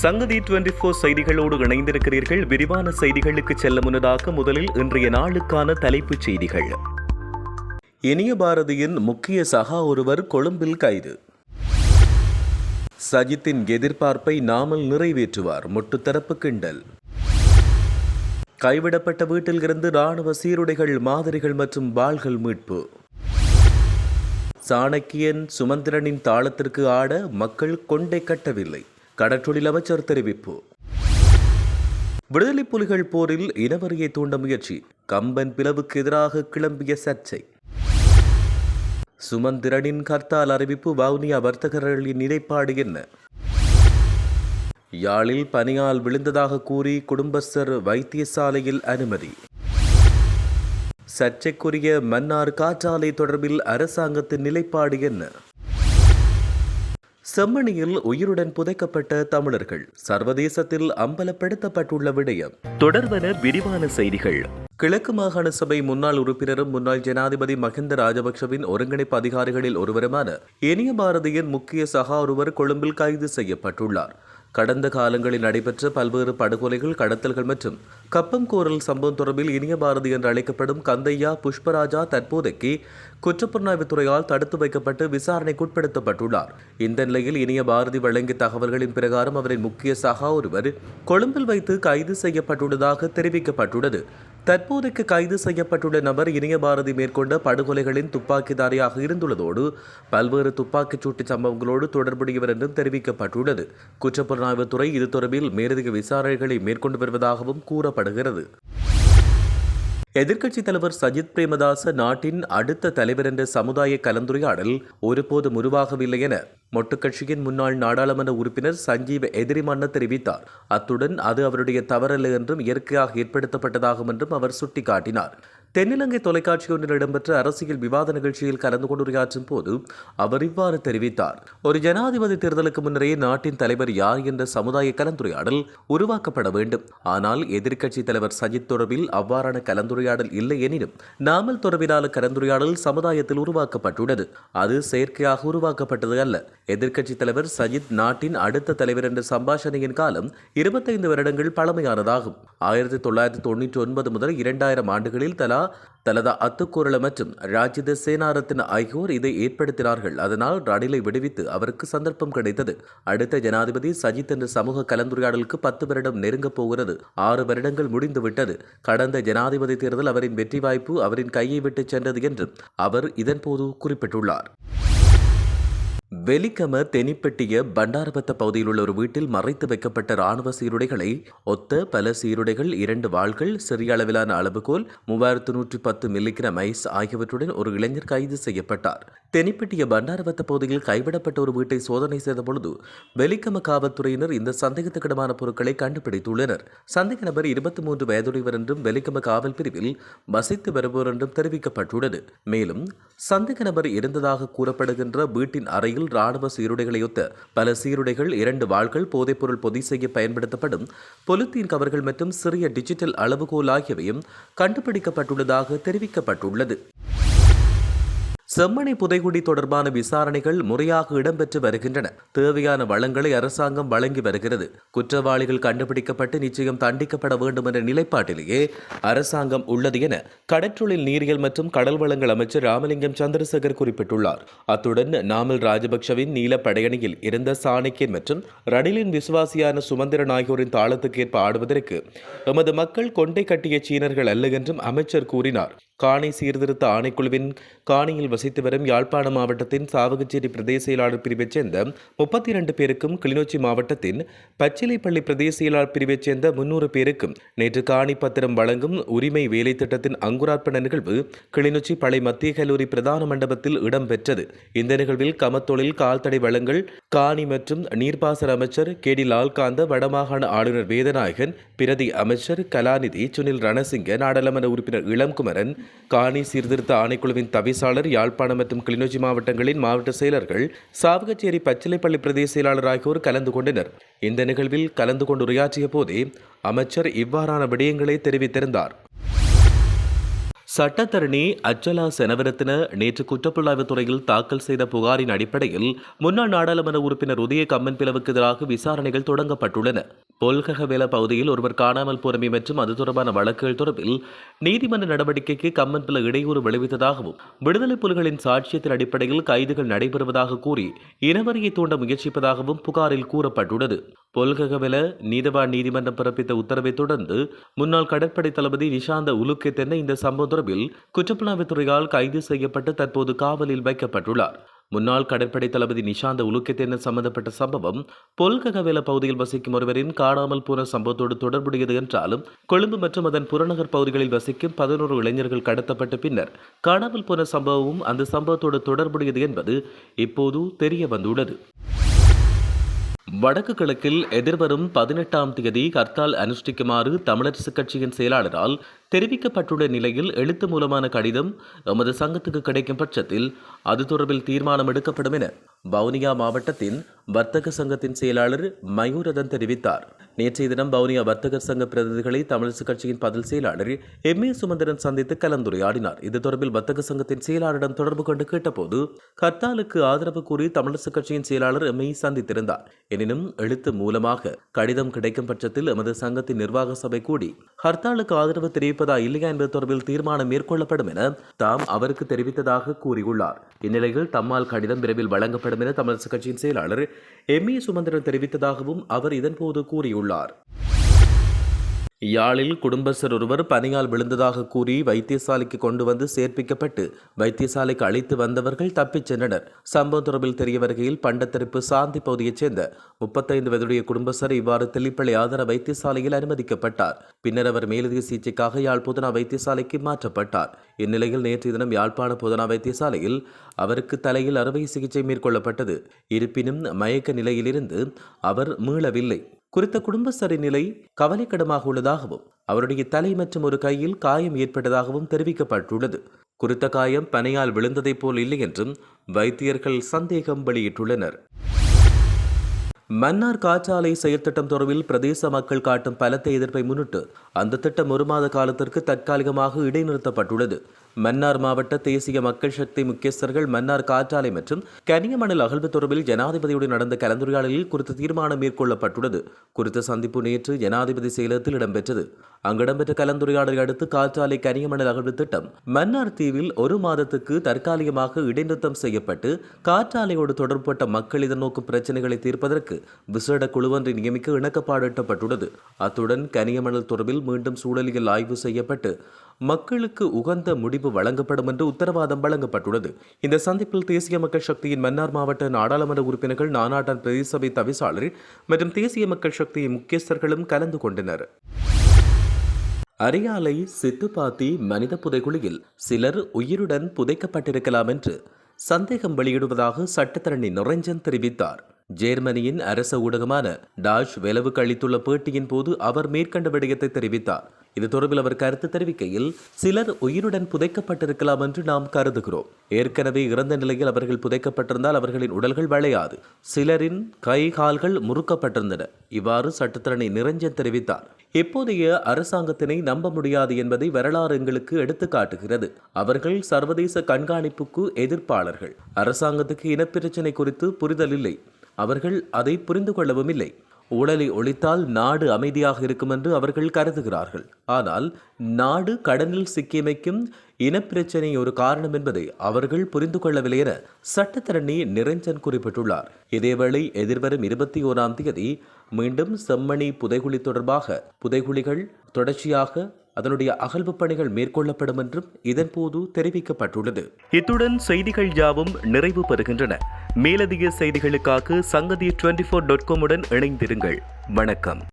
சங்கதி twenty four செய்திகளோடு இணைந்திருக்கிறீர்கள். விரிவான செய்திகளுக்கு செல்ல முன்னதாக முதலில் இன்றைய நாளுக்கான தலைப்புச் செய்திகள். இனிய பாரதியின் முக்கிய சகா ஒருவர் கொழும்பில் கைது. சஜித்தின் எதிர்பார்ப்பை நாமல் நிறைவேற்றுவார். முட்டுத்தரப்பு கிண்டல். கைவிடப்பட்ட வீட்டில் இருந்து ராணுவ சீருடைகள் மாதிரிகள் மற்றும் வாள்கள் மீட்பு. சாணக்கியன் சுமந்திரனின் தாளத்திற்கு ஆட மக்கள் கொண்டை கட்டவில்லை. கடற்றொழில் அமைச்சர் தெரிவிப்பு. விடுதலை புலிகள் போரில் இனவரியை தூண்ட முயற்சி கம்பன் பிளவுக்கு எதிராக கிளம்பிய சர்ச்சை. சுமந்திரனின் கர்த்தால் அறிவிப்பு வவுனியா வர்த்தகர்களின் நிலைப்பாடு என்ன? யாழில் பனியால் விழுந்ததாக கூறி குடும்பஸ்தர் வைத்தியசாலையில் அனுமதி. சர்ச்சைக்குரிய மன்னார் காற்றாலை தொடர்பில் அரசாங்கத்தின் நிலைப்பாடு என்ன? செம்மணியில் உயிருடன் புதைக்கப்பட்ட தமிழர்கள் சர்வதேசத்தில் அம்பலப்படுத்தப்பட்டுள்ள விடயம். தொடர்வன விரிவான செய்திகள். கிழக்கு மாகாண சபை முன்னாள் உறுப்பினரும் முன்னாள் ஜனாதிபதி மஹிந்த ராஜபக்சவின் ஒருங்கிணைப்பு அதிகாரிகளில் ஒருவருமான இனிய பாரதியின் முக்கிய சகா ஒருவர் கொழும்பில் கைது செய்யப்பட்டுள்ளார். கடந்த காலங்களில் நடைபெற்ற பல்வேறு படுகொலைகள் கடத்தல்கள் மற்றும் கப்பம் கோரல் சம்பவம் தொடர்பில் இனிய பாரதி என்று அழைக்கப்படும் கந்தையா புஷ்பராஜா தற்போதைக்கு குற்றப்புலனாய்வுத்துறையால் தடுத்து வைக்கப்பட்டு விசாரணைக்குட்படுத்தப்பட்டுள்ளார் இந்த நிலையில் இனிய பாரதி வழங்கிய தகவல்களின் பிரகாரம் அவரின் முக்கிய சகா ஒருவர் கொழும்பில் வைத்து கைது செய்யப்பட்டுள்ளதாக தெரிவிக்கப்பட்டுள்ளது. தற்போதைக்கு கைது செய்யப்பட்டுள்ள நபர் இணைய பாரதி மேற்கொண்ட படுகொலைகளின் துப்பாக்கிதாரியாக இருந்துள்ளதோடு பல்வேறு துப்பாக்கிச் சூட்டு சம்பவங்களோடு தொடர்புடையவர் என்றும் தெரிவிக்கப்பட்டுள்ளது. குற்றப்புலனாய்வுத்துறை இது தொடர்பில் மேலதிக விசாரணைகளை மேற்கொண்டு வருவதாகவும் கூறப்படுகிறது. எதிர்க்கட்சித் தலைவர் சஜித் பிரேமதாச நாட்டின் அடுத்த தலைவர் என்ற சமுதாய கலந்துரையாடல் ஒருபோதும் உருவாகவில்லை என மொட்டுக்கட்சியின் முன்னாள் நாடாளுமன்ற உறுப்பினர் சஞ்சீவ் எதிரிமன்ன தெரிவித்தார். அத்துடன் அது அவருடைய தவறல்ல என்றும் இயற்கையாக ஏற்படுத்தப்பட்டதாகும் என்றும் அவர் சுட்டிக்காட்டினார். தென்னிலங்கை தொலைக்காட்சி ஒன்றில் இடம்பெற்ற அரசியல் விவாத நிகழ்ச்சியில் கலந்து கொண்டு உரையாற்றும் போது அவர் இவ்வாறு தெரிவித்தார். ஒரு ஜனாதிபதி தேர்தலுக்கு முன்னரே நாட்டின் தலைவர் யார் என்ற சமுதாய கலந்துரையாடல் உருவாக்கப்பட வேண்டும். ஆனால் எதிர்க்கட்சி தலைவர் சஜித் தொடர்பில் அவ்வாறான கலந்துரையாடல் இல்லை எனினும் நாமல் தொடர்பிலான கலந்துரையாடல் சமுதாயத்தில் உருவாக்கப்பட்டுள்ளது. அது செயற்கையாக உருவாக்கப்பட்டது அல்ல. எதிர்க்கட்சி தலைவர் சஜித் நாட்டின் அடுத்த தலைவர் என்ற சம்பாஷணையின் காலம் இருபத்தைந்து வருடங்கள் பழமையானதாகும். ஆயிரத்தி தொள்ளாயிரத்தி தொண்ணூற்றி ஒன்பது முதல் இரண்டாயிரம் ஆண்டுகளில் தலா தலதா அத்துக்கூரல மற்றும் ராஜித சேனாரத்தின் ஆகியோர் இதை ஏற்படுத்தினார்கள். அதனால் ரணிலை விடுவித்து அவருக்கு சந்தர்ப்பம் கிடைத்தது. அடுத்த ஜனாதிபதி சஜித் என்ற சமூக கலந்துரையாடலுக்கு பத்து வருடம் நெருங்கப் போகிறது. ஆறு வருடங்கள் முடிந்துவிட்டது. கடந்த ஜனாதிபதி தேர்தல் அவரின் வெற்றி வாய்ப்பு அவரின் கையை விட்டு சென்றது என்றும் அவர் இதன்போது குறிப்பிட்டுள்ளார். வெலிக்கம தெனிப்பெட்டிய பண்டாரபத்த பகுதியில் உள்ள ஒரு வீட்டில் மறைத்து வைக்கப்பட்ட ராணுவ சீருடைகளை ஒத்த பல சீருடைகள் இரண்டு வாள்கள் சிறிய அளவிலான அளவுகோல் மூவாயிரத்து நூற்றி பத்து மில்லிகிராம் ஐஸ் ஆகியவற்றுடன் ஒரு இளைஞர் கைது செய்யப்பட்டார். தெனிப்பெட்டிய பண்டாரபத்த பகுதியில் கைவிடப்பட்ட ஒரு வீட்டை சோதனை செய்த பொழுது வெலிக்கம காவல்துறையினர் இந்த சந்தேகத்துக்கிடமான பொருட்களை கண்டுபிடித்துள்ளனர். சந்தேக நபர் இருபத்தி மூன்று வயதுடையவர் என்றும் வெலிக்கம காவல் பிரிவில் வசித்து வருபவர் என்றும் தெரிவிக்கப்பட்டுள்ளது. மேலும் சந்தேக நபர் இருந்ததாக கூறப்படுகின்ற வீட்டின் அறையில் ராணுவ சீருடைகளையொத்த பல சீருடைகள் இரண்டு வாள்கள் போதைப்பொருள் பொதி செய்ய பயன்படுத்தப்படும் பொலித்தீன் கவர்கள் மற்றும் சிறிய டிஜிட்டல் அளவுகோல் ஆகியவையும் கண்டுபிடிக்கப்பட்டுள்ளதாக தெரிவிக்கப்பட்டுள்ளது. செம்மணி புதைகுடி தொடர்பான விசாரணைகள் முறையாக இடம்பெற்று வருகின்றன. தேவையான வளங்களை அரசாங்கம் வழங்கி வருகிறது. குற்றவாளிகள் கண்டுபிடிக்கப்பட்டு நிச்சயம் தண்டிக்கப்பட வேண்டும் என்ற நிலைப்பாட்டிலேயே அரசாங்கம் உள்ளது என கடற்றொழில் நீரியல் மற்றும் கடல் வளங்கள் அமைச்சர் ராமலிங்கம் சந்திரசேகர் குறிப்பிட்டுள்ளார். அத்துடன் நாமல் ராஜபக்சவின் நீல படையணியில் இருந்த சாணக்கியன் மற்றும் ரணிலின் விசுவாசியான சுமந்திரன் ஆகியோரின் தாளத்துக்கேற்ப ஆடுவதற்கு எமது மக்கள் கொண்டை கட்டிய சீனர்கள் அல்ல என்றும் அமைச்சர் கூறினார். காணி சீர்திருத்த ஆணைக்குழுவின் காணியில் வசித்து வரும் யாழ்ப்பாண மாவட்டத்தின் சாவகச்சேரி பிரதேச செயலாளர் பிரிவைச் சேர்ந்த முப்பத்தி இரண்டு பேருக்கும் கிளிநொச்சி மாவட்டத்தின் பச்சிலைப்பள்ளி பிரதேச செயலாளர் பிரிவைச் சேர்ந்த முன்னூறு பேருக்கும் நேற்று காணி பத்திரம் வழங்கும் உரிமை வேலை திட்டத்தின் அங்குரார்ப்பண நிகழ்வு கிளிநொச்சி பழைய மத்திய கல்லூரி பிரதான மண்டபத்தில் இடம்பெற்றது. இந்த நிகழ்வில் கமத்தொழில் கால்தடை வளங்கள் காணி மற்றும் நீர்ப்பாசன அமைச்சர் கே டி லால்காந்த வடமாகாண ஆளுநர் வேதநாயகன் பிரதி அமைச்சர் கலாநிதி சுனில் ரணசிங்க நாடாளுமன்ற உறுப்பினர் இளம்குமரன் காணி சீர்திருத்த ஆணைக்குழுவின் தவிசாளர் யாழ்ப்பாணம் மற்றும் கிளிநொச்சி மாவட்டங்களின் மாவட்ட செயலர்கள் சாவகச்சேரி பச்சிலைப்பள்ளி பிரதேச செயலாளர் ஆகியோர் கலந்து கொண்டனர். இந்த நிகழ்வில் கலந்து கொண்டு உரையாற்றிய போதே அமைச்சர் இவ்வாறான விடயங்களை தெரிவித்திருந்தார். சட்டத்தரணி அச்சலா செனவரத்தின நேற்று குற்றப்புலனாய்வு துறையில் தாக்கல் செய்த புகாரின் அடிப்படையில் முன்னாள் நாடாளுமன்ற உறுப்பினர் உதய கம்மன் பிளவுக்கு எதிராக விசாரணைகள் தொடங்கப்பட்டுள்ளன. பொல்ககவேல பகுதியில் ஒருவர் காணாமல் போனமை மற்றும் அது தொடர்பான வழக்குகள் தொடர்பில் நீதிமன்ற நடவடிக்கைக்கு கம்மன் பில இடையூறு விளைவித்ததாகவும் விடுதலை புலிகளின் சாட்சியத்தின் அடிப்படையில் கைதுகள் நடைபெறுவதாக கூறி இனவரியை தூண்ட முயற்சிப்பதாகவும் புகாரில் கூறப்பட்டுள்ளது. பொல்ககவெல நீதவான் நீதிமன்றம் பிறப்பித்த உத்தரவை தொடர்ந்து முன்னாள் கடற்படை தளபதி நிஷாந்த உலுக்கே தென்ன இந்த சம்பவம் தொடர்பில் குற்றப்புலனாய்வுத்துறையால் கைது செய்யப்பட்டு தற்போது காவலில் வைக்கப்பட்டுள்ளார். முன்னாள் கடற்படை தளபதி நிஷாந்த உலுக்கே சம்பந்தப்பட்ட சம்பவம் பொல்ககவேல பகுதியில் வசிக்கும் ஒருவரின் காணாமல் போன சம்பவத்தோடு தொடர்புடையது என்றாலும் கொழும்பு மற்றும் அதன் புறநகர் பகுதிகளில் வசிக்கும் பதினோரு இளைஞர்கள் கடத்தப்பட்ட பின்னர் காணாமல் போன சம்பவமும் அந்த சம்பவத்தோடு தொடர்புடையது என்பது இப்போது தெரிய வந்துள்ளது. வடக்கு கிழக்கில் எதிர்வரும் பதினெட்டாம் தேதி ஹர்த்தால் அனுஷ்டிக்குமாறு தமிழரசு கட்சியின் செயலாளரால் தெரிவிக்கப்பட்டுள்ள நிலையில் எழுத்து மூலமான கடிதம் எமது சங்கத்துக்கு கிடைக்கும் பட்சத்தில் அது தொடர்பில் தீர்மானம் எடுக்கப்படும் என வவுனியா மாவட்டத்தின் வர்த்தக சங்கத்தின் செயலாளர் மயூரதன் தெரிவித்தார். நேற்றைய தினம் வவுனியா வர்த்தக சங்க பிரதிநிதிகளை தமிழரசுக் கட்சியின் பதில் செயலாளர் எம். ஏ. சுமந்திரன் சந்தித்து கலந்துரையாடினார். இது தொடர்பில் வர்த்தக சங்கத்தின் செயலாளரிடம் தொடர்பு கொண்டு கேட்டபோது கர்த்தாலுக்கு ஆதரவு கூறி தமிழரசுக் கட்சியின் செயலாளர் எம்ஐ சந்தித்திருந்தார். எனினும் எழுத்து மூலமாக கடிதம் கிடைக்கும் பட்சத்தில் எமது சங்கத்தின் நிர்வாக சபை கூடி ஹர்த்தாலுக்கு ஆதரவு தெரிவிப்பதா இல்லையா என்பது தொடர்பில் தீர்மானம் மேற்கொள்ளப்படும் என தாம் அவருக்கு தெரிவித்ததாக கூறியுள்ளார். இந்நிலையில் தம்மால் கடிதம் விரைவில் வழங்கப்படும் என தமிழரசுக் கட்சியின் செயலாளர் எம் ஏ சுமந்திரன் தெரிவித்ததாகவும் அவர் இதன்போது கூறியுள்ளார். யாழில் குடும்பஸ்தர் ஒருவர் பனியால் விழுந்ததாக கூறி வைத்தியசாலைக்கு கொண்டு வந்து சேர்ப்பிக்கப்பட்டு வைத்தியசாலைக்கு அழைத்து வந்தவர்கள் தப்பிச் சென்றனர். சம்பவம் தொடர்பில் தெரிய வருகையில் பண்டத்தரிப்பு சாந்தி பகுதியைச் சேர்ந்த முப்பத்தைந்து வயதுடைய குடும்பஸ்தர் இவ்வாறு தெல்லிப்பள்ளி ஆதார வைத்தியசாலையில் அனுமதிக்கப்பட்டார். பின்னர் அவர் மேலதிக சிகிச்சைக்காக யாழ் புதனா வைத்தியசாலைக்கு மாற்றப்பட்டார். இந்நிலையில் நேற்று தினம் யாழ்ப்பாண புதனா வைத்தியசாலையில் அவருக்கு தலையில் அறுவை சிகிச்சை மேற்கொள்ளப்பட்டது. இருப்பினும் மயக்க நிலையிலிருந்து அவர் மீளவில்லை. குறித்த குடும்பஸ்தரின் நிலை கவலைக்கிடமாக உள்ளதாகவும் அவருடைய தலை மற்றும் ஒரு கையில் காயம் ஏற்பட்டதாகவும் தெரிவிக்கப்பட்டுள்ளது. குறித்த காயம் பனையால் விழுந்ததைப் போல் இல்லை என்றும் வைத்தியர்கள் சந்தேகம் வெளியிட்டுள்ளனர். மன்னார் காற்றாலை செயற்திட்டம் தொடர்பில் பிரதேச மக்கள் காட்டும் பலத்த எதிர்ப்பை முன்னிட்டு அந்த திட்டம் ஒரு மாத காலத்திற்கு தற்காலிகமாக இடைநிறுத்தப்பட்டுள்ளது. மன்னார் மாவட்ட தேசிய மக்கள் சக்தி முக்கியஸ்தர்கள் மன்னார் காற்றாலை மற்றும் கனியமணல் அகழ்வு தொடர்பில் ஜனாதிபதியுடன் நடந்த கலந்துரையாடலில் குறித்த தீர்மானம் மேற்கொள்ளப்பட்டுள்ளது. குறித்த சந்திப்பு நேற்று ஜனாதிபதி செயலகத்தில் இடம்பெற்றது. அங்கு இடம்பெற்ற கலந்துரையாடலை அடுத்து காற்றாலை கனியமணல் அகழ்வு திட்டம் மன்னார் தீவில் ஒரு மாதத்துக்கு தற்காலிகமாக இடைநிறுத்தம் செய்யப்பட்டு காற்றாலையோடு தொடர்பட்ட மக்கள் எதிர்நோக்கும் பிரச்சினைகளை தீர்ப்பதற்கு விசேட குழுவொன்றை நியமிக்க இணக்கப்பாடு எட்டப்பட்டுள்ளது அத்துடன் கனியமணல் தொடர்பில் மீண்டும் சூழலியல் ஆய்வு செய்யப்பட்டு மக்களுக்கு உகந்த முடிவு வழங்கப்படும் என்று உத்தரவாதம் வழங்கப்பட்டுள்ளது. இந்த சந்திப்பில் தேசிய மக்கள் சக்தியின் மன்னார் மாவட்ட நாடாளுமன்ற உறுப்பினர்கள் நானாட்டன் பிரதேசபை தவிசாளர் மற்றும் தேசிய மக்கள் சக்தியின் முக்கியஸ்தர்களும் கலந்து கொண்டனர். அரியாலை சித்துப்பாத்தி மனித புதைகுழியில் சிலர் உயிருடன் புதைக்கப்பட்டிருக்கலாம் என்று சந்தேகம் வெளியிடுவதாக சட்டத்தரணி நுரஞ்சன் தெரிவித்தார். ஜேர்மனியின் அரச ஊடகமான டாஷ் வெலவுக்கு அளித்துள்ள பேட்டியின் போது அவர் மேற்கண்ட விடயத்தை தெரிவித்தார். இது தொடர்பில் அவர் கருத்து தெரிவிக்கையில் சிலர் உயிருடன் புதைக்கப்பட்டிருக்கலாம் என்று நாம் கருதுகிறோம். ஏற்கனவே இறந்த நிலையில் அவர்கள் புதைக்கப்பட்டிருந்தால் அவர்களின் உடல்கள் வளையாது. சிலரின் கை கால்கள் முறுக்கப்பட்டிருந்தன. இவ்வாறு சட்டத்தரணி நிரஞ்சன் தெரிவித்தார். இப்போதைய அரசாங்கத்தினை நம்ப முடியாது என்பதை வரலாறு எங்களுக்கு எடுத்து காட்டுகிறது. அவர்கள் சர்வதேச கண்காணிப்புக்கு எதிர்ப்பாளர்கள். அரசாங்கத்துக்கு இனப்பிரச்சினை குறித்து புரிதல் இல்லை. அவர்கள் அதை புரிந்து கொள்ளவும் இல்லை. ஊழலை ஒழித்தால் நாடு அமைதியாக இருக்கும் என்று அவர்கள் கருதுகிறார்கள். ஆனால் நாடு கடனில் சிக்கியமைக்கும் இனப்பிரச்சினை ஒரு காரணம் என்பதை அவர்கள் புரிந்து கொள்ளவில்லை என சட்டத்தரணி நிரஞ்சன் குறிப்பிட்டுள்ளார். இதேவேளை எதிர்வரும் இருபத்தி ஓராம் தேதி மீண்டும் செம்மணி புதைகுழி தொடர்பாக புதைகுழிகள் தொடர்ச்சியாக அதனுடைய அகழ்வு பணிகள் மேற்கொள்ளப்படும் என்றும் இதன்போது தெரிவிக்கப்பட்டுள்ளது. இத்துடன் செய்திகள் யாவும் நிறைவு பெறுகின்றன. மேலதிக செய்திகளுக்காக சங்கதி டுவெண்டி ஃபோர் டாட் காமுடன் இணைந்திருங்கள். வணக்கம்.